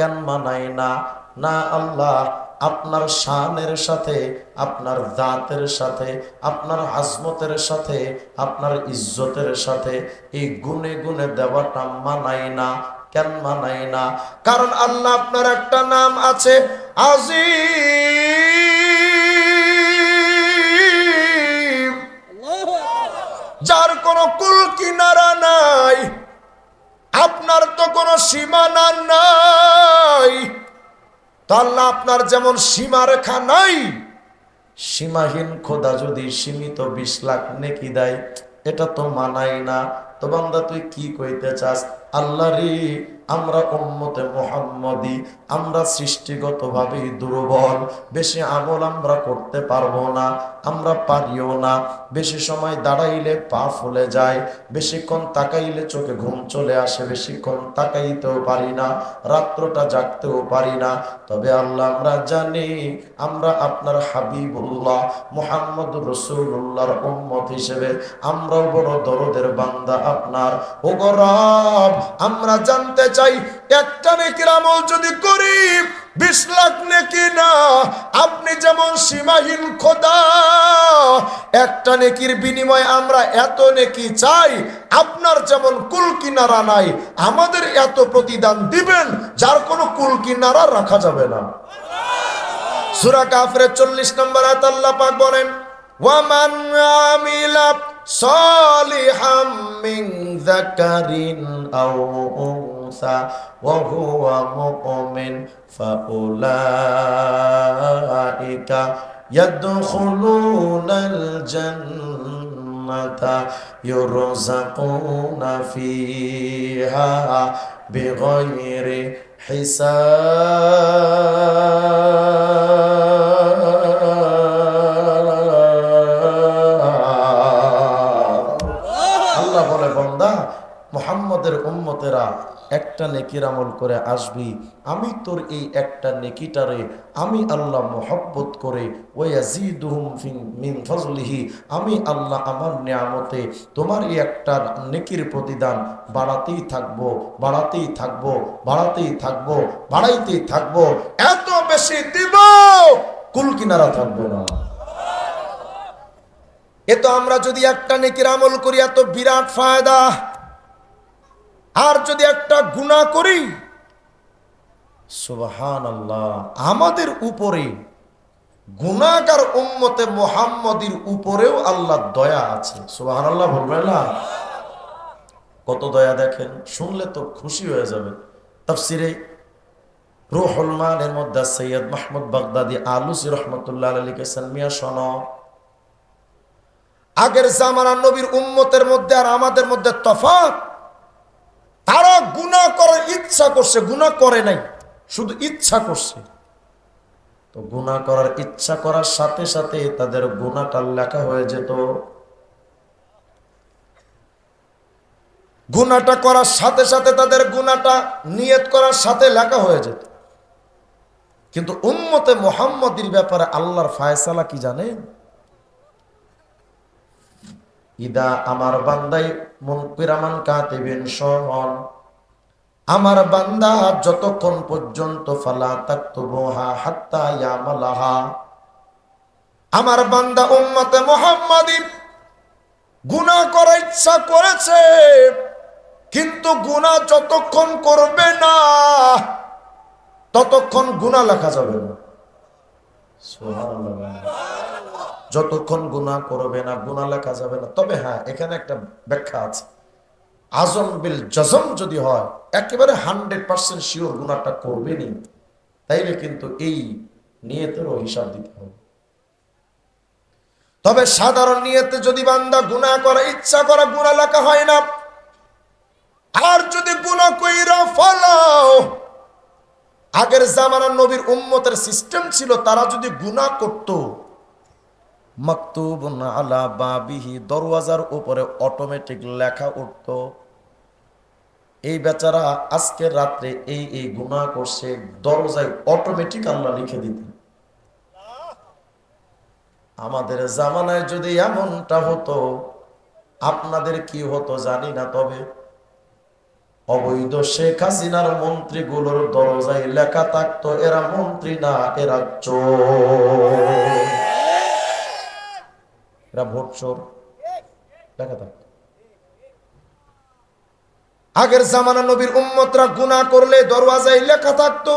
কেন মানাই না? না আল্লাহ, আপনার শানের সাথে, আপনার দাঁতের সাথে, আপনার আজমতের সাথে, আপনার ইজ্জতের সাথে এই গুনে গুনে দেওয়াটা মানাই না। কেন মানাই না? কারণ আল্লাহ আপনার একটা নাম আছে, আজিম। যার কোনো কুল কিনারা নাই, আপনার তো কোনো সীমানা নাই। তো আল্লাহ আপনার যেমন সীমারেখা নাই, সীমাহীন খোদা যদি সীমিত বিশ লাখ নেকি দেয়, এটা তো মানাই না। তো বান্দা, তুই কি কইতে চাস? আল্লাহ রে আমরা উম্মতে মোহাম্মদী, আমরা সৃষ্টিগতভাবে দুর্বল, বেশি আমল আমরা করতে পারব না, আমরা পারিও না, বেশি সময় দাঁড়াইলে পা ফুলে যায়, বেশিক্ষণ তাকাইলে চোখে ঘুম চলে আসে, বেশিক্ষণ তাকাইতেও পারি না, রাত্রটা জাগতেও পারি না। তবে আল্লাহ আমরা জানি, আমরা আপনার হাবিবুল্লাহ মোহাম্মদ রসুল্লাহর উম্মত হিসেবে আমরাও বড় দরদের বান্দা আপনার। ও গরব আমরা জানতে চাই, একটা নেকির আমল যদি করি, বিশ লাখ নেকি না, আপনি যেমন সীমাহীন খোদা, একটা নেকির বিনিময়ে আমরা এত নেকি চাই, আপনার যেমন কুল কিনারা নাই, আমাদের এত প্রতিদান দিবেন, যার কোনো কুল কিনারা রাখা যাবে না। সুরা কাফরে চল্লিশ নম্বর আল্লাহ পাক বলেন ওয়ামান صالحا من ذكر أو أنثى وهو مؤمن فأولئك يدخلون الجنة يرزقون فيها بغير حساب মোহাম্মদের উম্মতেরা একটা নেকির আমল করে আসবি, আমি তোর এই একটা নেকিটারে, আমি আল্লাহ মোহব্বত করে ফজলিহি, আমি আল্লাহ আমার নিয়ামতে তোমার এই একটা নেকির প্রতিদান বাড়াতেই থাকব বাড়াতেই থাকব বাড়াতেই থাকব, বাড়াইতেই থাকব, এত বেশি দিব, কুল কিনারা থাকবে না। এ তো আমরা যদি একটা নেকির আমল করি, এত বিরাট ফায়দা। আর যদি একটা গুণা করি সুবাহান আল্লাহ আমাদের উপরে গুণাকার উম্মতে মোহাম্মদীর উপরেও আল্লাহ দয়া আছে। সুবাহান আল্লাহ বলবেন না? কত দয়া দেখেন, শুনলে তো খুশি হয়ে যাবে তফসিরে রুহুল মানের মধ্যে সৈয়দ মাহমুদ বাগদাদি আলুসি রহমতুল্লাহ আলী লিখেছেন, মিয়া, শোনো, আগের জামানার নবীর উম্মতের মধ্যে আর আমাদের মধ্যে তফাৎ তারা গুণা করার ইচ্ছা করছে গুণা করে নাই, শুধু ইচ্ছা করছে। তো গুণা করার ইচ্ছা করার সাথে সাথে তাদের গুণাটা লেখা হয়ে যেত। গুণাটা করার সাথে সাথে তাদের গুণাটা নিয়ত করার সাথে লেখা হয়ে যেত। কিন্তু উম্মতে মোহাম্মদীর ব্যাপারে আল্লাহর ফায়সালা কি জানেন? ইদা আমার বান্দাই মুনকিরামান কাতিবিন শহন আমার বান্দা যতক্ষণ পর্যন্ত ফালা তাকতুবুহা হাত্তা ইয়ামালাহা। আমার বান্দা উম্মতে মুহাম্মাদি গুনাহ করার ইচ্ছা করেছে, কিন্তু গুনাহ যতক্ষণ করবে না, ততক্ষণ গুনাহ লেখা যাবে না। যতক্ষণ গুণা করবে না গুণা লেখা যাবে না। তবে হ্যাঁ এখানে একটা ব্যাখ্যা আছে। আজম বিল জজম যদি হয়, একেবারে হান্ড্রেড পার্সেন্ট শিওর গুণাটা করবেনি তাইলে কিন্তু এই নিয়তেরও হিসাব দিতে হবে। তবে সাধারণ নিয়তে যদি বান্দা গুণা করা ইচ্ছা করা গুণা লেখা হয় না, আর যদি গুণা কইরা ফলাও, আগের জামানার নবীর উম্মতের সিস্টেম ছিল তারা যদি গুণা করতো, মাকতুবুন আলা বাবিহি, দরওয়াজার উপরে অটোমেটিক লেখা উঠত এই বেচারা আজকে রাত্রে এই এই গুনাহ করছে, দরজায় অটোমেটিক আল্লাহ লিখে দিতেন আমাদের জামানায় যদি এমনটা হতো, আপনাদের কি হতো জানি না, তবে অবৈধ শেখ হাসিনার মন্ত্রী মন্ত্রীগুলোর দরজায় লেখা থাকতো, এরা মন্ত্রী না, এরা চোর। এরা ভোট চোর। লেখা থাকতো। আগের জামানা নবীর উম্মতরা গুনাহ করলে দরওয়াজায় লেখা থাকতো,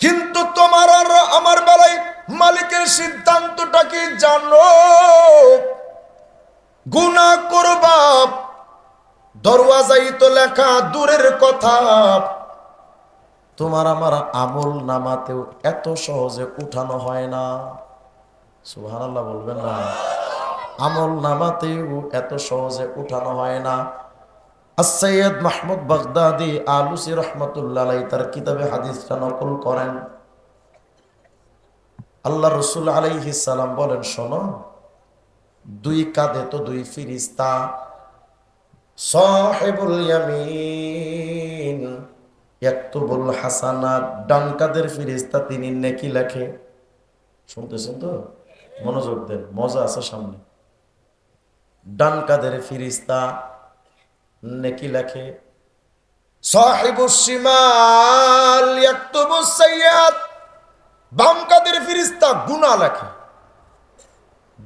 কিন্তু তোমার আর আমার বেলায় মালিকের সিদ্ধান্তটা কি জানো? গুনা করবা দরওয়াজাই তো লেখা দূরের কথা। তোমার আমার আমল নামাতেও এত সহজে উঠানো হয় না। সুবহানাল্লাহ বলবেন না। আমল নামাতেও এত সহজে উঠানো হয় না। সৈয়দ মাহমুদ বাগদাদি আলুসি রহমতুল্লাহ তার কিতাবে হাদিসটা নকল করেন। আল্লাহ রসুল সালাম বলেন, শোনো, দুই কাঁধে তো দুই ফিরিস্তা, সাহেবুল ইয়ামিন, ইয়াকতুবুল হাসানাত, ডান কাদের ফিরিস্তা তিনি নেকি লেখে। শুনতেছেন তো? মনোযোগ দেন, মজা আছে সামনে। ডান কাদের ফিরিস্তা নেকি লেখে। সাহেবুস শিমাল ইয়াকতুবুস সাইয়্যাত বাম কাদের ফিরিস্তা গুনাহ লেখে।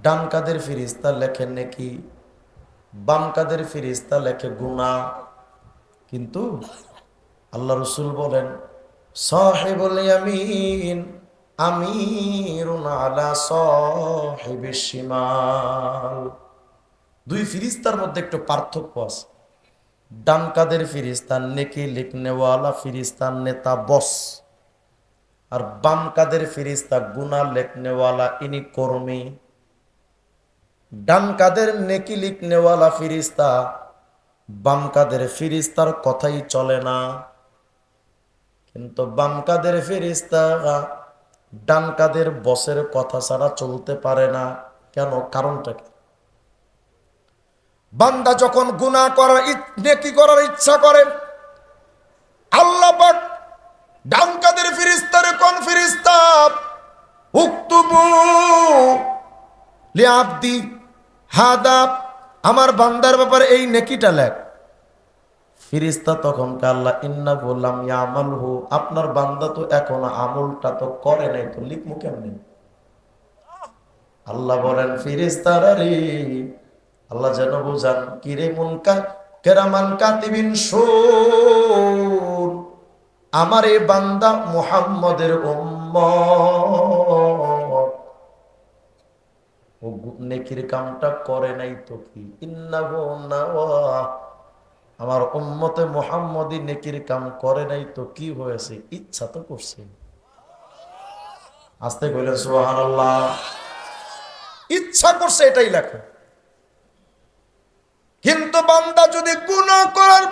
ডান কাদের ফিরিস্তা লেখে নেকি। বাম কাদের ফিরিস্তা লেখে গুণা। কিন্তু আল্লাহ রসুল বলেন, সাহেবুল ইয়ামিন আমিরুন আলা সাহেবিস শিমাল। দুই ফিরিস্তার মধ্যে একটু পার্থক্য আছে। ডান কাদের ফিরিস্তান, নেকি লিখনেওয়ালা ফিরিস্তান, নেতা বস। আর বাম কাদের ফিরিস্তা, গুনা লেখনেওয়ালা ইনি কর্মী। ডান কাদের নেকি লিখনেওয়ালা ফিরিস্তা বাম কাদের ফিরিস্তার কথাই চলে না। কিন্তু বাম কাদের ফিরিস্তা ডান কাদের বসের কথা ছাড়া চলতে পারে না। কেন? কারণটা কি? বান্দা যখন গুনাহ করার নেকি করার ইচ্ছা করে, আল্লাহ পাক ফিরিস্তারে কোন ফিরিস্তা? উক্তুবু লিআবদি, হাদা, আমার বান্দার ব্যাপারে এই নেকিটা লেখ। ফিরিস্তা তখন আল্লাহ ইন্না বললাম ইয়ামাল হু আপনার বান্দা তো এখন আমলটা তো করে নাই তো লিখমু কেমনি? আল্লাহ বলেন ফিরিস্তারা রে আল্লাহ যেন বুঝান, কিরে মুনকা কেরামান কাতিবিন শুন আমার এই বান্দা মুহাম্মদের উম্মত। ও নেকির কামটা করে নাই তো কি? আমার উম্মতে মোহাম্মদী নেকির কাম করে নাই তো কি হয়েছে? ইচ্ছা তো করছে। আস্তে কইলে সুবহানাল্লাহ। ইচ্ছা করছে এটাই লেখো। কিন্তু বান্দা যদি গুনাহ করার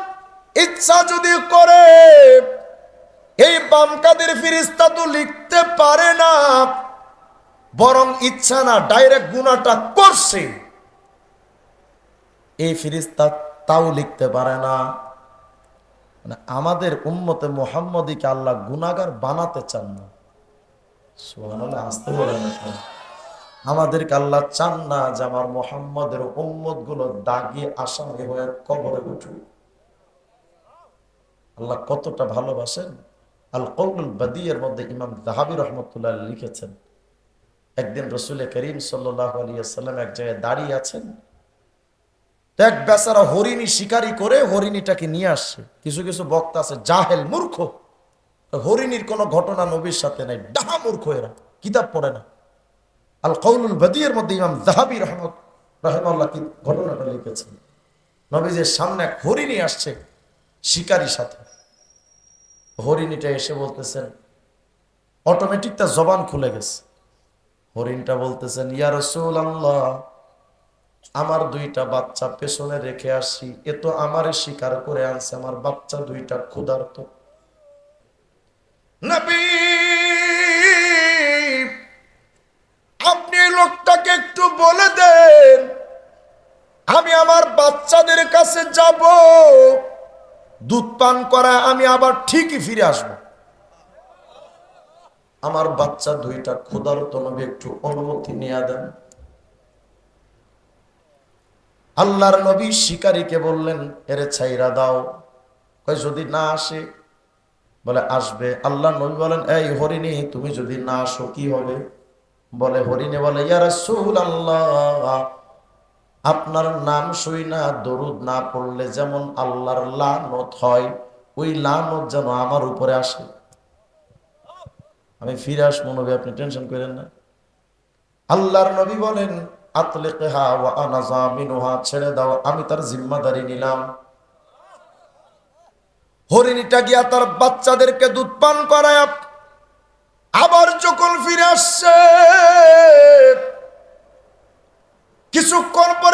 ইচ্ছা যদি করে, এই বাম কাদের ফিরিস্তা তো লিখতে পারে না, বরং ইচ্ছা না, ডাইরেক্ট গুনাহটা করছে। এই ফিরিস্তা তাও লিখতে পারে না। মানে আমাদের উম্মতে মোহাম্মদীকে আল্লাহ গুনাগার বানাতে চান না। আসতে বলেন। না। আমাদেরকে আল্লাহ চান না যে আমার মোহাম্মদের উম্মতগুলো দাগি আসামি হয়ে কবরে উঠুক। আল্লাহ কতটা ভালোবাসেন? আল কৌল বাদিয়ের মধ্যে ইমাম জাহাবি রহমতুল্লাহ লিখেছেন, একদিন রসুল করিম সাল্লাহ এক জায়গায় দাঁড়িয়ে আছেন। এক বেচারা হরিণী শিকারি করে হরিণীটাকে নিয়ে আসছে। কিছু কিছু বক্তা আছে, জাহেল মূর্খ। হরিণীর কোনো ঘটনা নবীর সাথে নাই। ডাহা মূর্খ এরা, কিতাব পড়ে না। আল কৌলুল বদিয়ের মধ্যে ইমাম জাহাবি রহমত রহমাল্লাহ কি ঘটনাটা লিখেছেন। নবীজের সামনে এক হরিণী আসছে শিকারির সাথে। হরিণীটা এসে বলতেছেন, অটোমেটিক তার জবান খুলে গেছে। হরিণটা বলতেছেন, ইয়া রসুল আল্লাহ আমার দুইটা বাচ্চা পেছনে রেখে আসি এ তো আমারে স্বীকার করে আনছে, আমার বাচ্চা দুইটা ক্ষুধার্ত। নবী পান করা, আমি আবার ঠিকই ফিরে আসব। আমার বাচ্চা দুইটা ক্ষুধার্ত নবী একটু অনুমতি নিয়ে দেন। আল্লাহর নবী শিকারীকে বললেন, এরে ছাইরা দাও। কই যদি না আসে? বলে, আসবে। আল্লাহ নবী বলেন, এই হরিণী, তুমি যদি না আসো, কি হবে? বলে, হরিণী বলে, ইয়া রাসূলুল্লাহ। আপনার নাম শুই না, দরুদ না পড়লে যেমন আল্লাহর লানত হয়, ওই লানত যেন আমার উপরে আসে। আমি ফিরে আসব নবী, আপনি টেনশন করেন না। আল্লাহর নবী বলেন ছেড়ে দাও, আমি তার জিম্মাদারি নিলাম। হরিণীটা গিয়া তার বাচ্চাদেরকে দুধ পান করায়, আবার যখন ফিরে আসছে, কিছুক্ষণ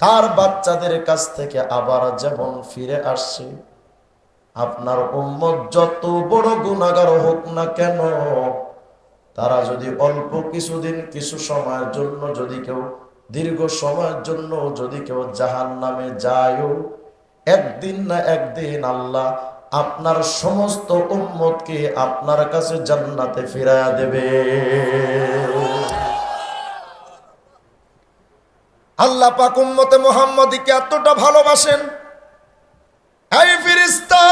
তার বাচ্চাদের কাছ থেকে আবার যেমন ফিরে আসছে আপনার উম্মত যত বড় গুণাগার হোক না কেন, তারা যদি অল্প কিছুদিন কিছু সময়ের জন্য যদি কেউ, দীর্ঘ সময়ের জন্য যদি কেউ জাহান নামে যায়ও একদিন না একদিন আল্লাহ আপনার সমস্ত উম্মতকে আপনার কাছে জান্নাতে ফিরায়া দেবে। আল্লাহ পাক উম্মতে মোহাম্মদীকে এতটা ভালোবাসেন। এই ফিরিস্তা